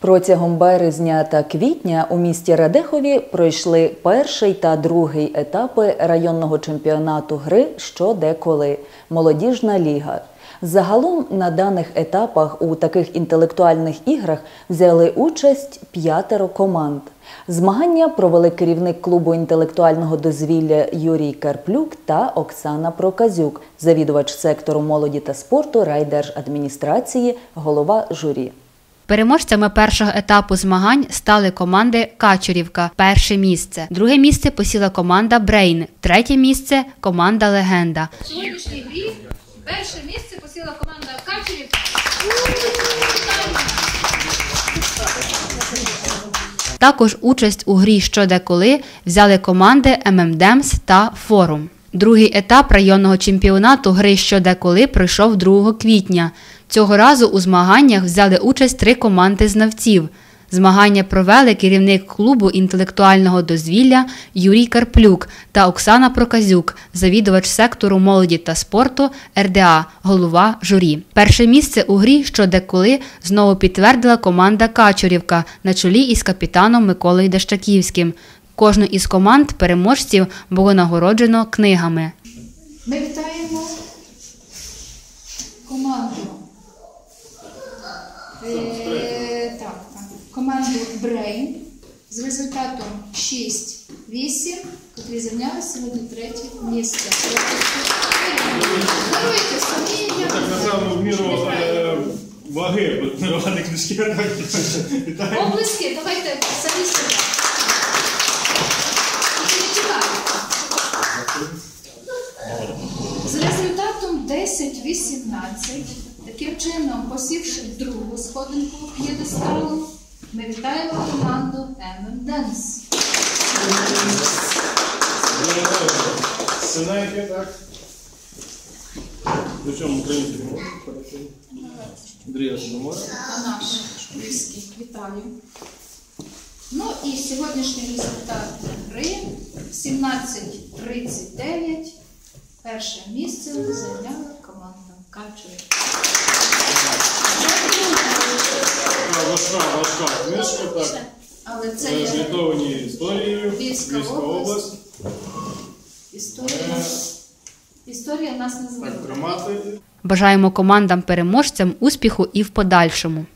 Протягом березня та квітня у місті Радехові пройшли перший та другий етапи районного чемпіонату гри що де коли Молодіжна ліга. Загалом на даних етапах у таких інтелектуальних іграх взяли участь п'ятеро команд. Змагання провели керівник клубу інтелектуального дозвілля Юрій Карплюк та Оксана Проказюк, завідувач сектору молоді та спорту райдержадміністрації, голова журі. Переможцями першого етапу змагань стали команди Качурівка, перше місце. Друге місце посіла команда Брейн, третє місце команда Легенда. В сьогоднішній грі перше місце посіла команда Качерівка. Також участь у грі що де коли взяли команди ММДемс та Форум. Другий етап районного чемпіонату гри що де коли пройшов 2 квітня. Цього разу у змаганнях взяли участь три команди знавців. Змагання провели керівник клубу інтелектуального дозвілля Юрій Карплюк та Оксана Проказюк, завідувач сектору молоді та спорту РДА, голова журі. Перше місце у грі що деколи знову підтвердила команда Качурівка на чолі із капітаном Миколою Дещаківським. Кожну із команд переможців було нагороджено книгами. Ми вітаємо команду. Е, так, так. Команду Brain з результатом 6-8, котрі зайняли сьогодні третє місце. Даруйте самі, Так, напевно, в міру е, ваги, бо дарувати книжки Облиски, давайте З результатом 10-18, таким чином посівши другу сходинку п'єдесталу, ми вітаємо команду MM Dance. Синайки, так. Причому українські мови. Андрія Чорномора. А наш близький. Вітаю. Ну і сьогоднішній результат гри 17.39. Перше місце зайняла команда Качури. Важка, важка книжка, так. Але це Е, є Звітовані історією. Львівська Львівська область. історія. нас- Історія нас не Так, тримати. Бажаємо командам переможцям успіху і в подальшому.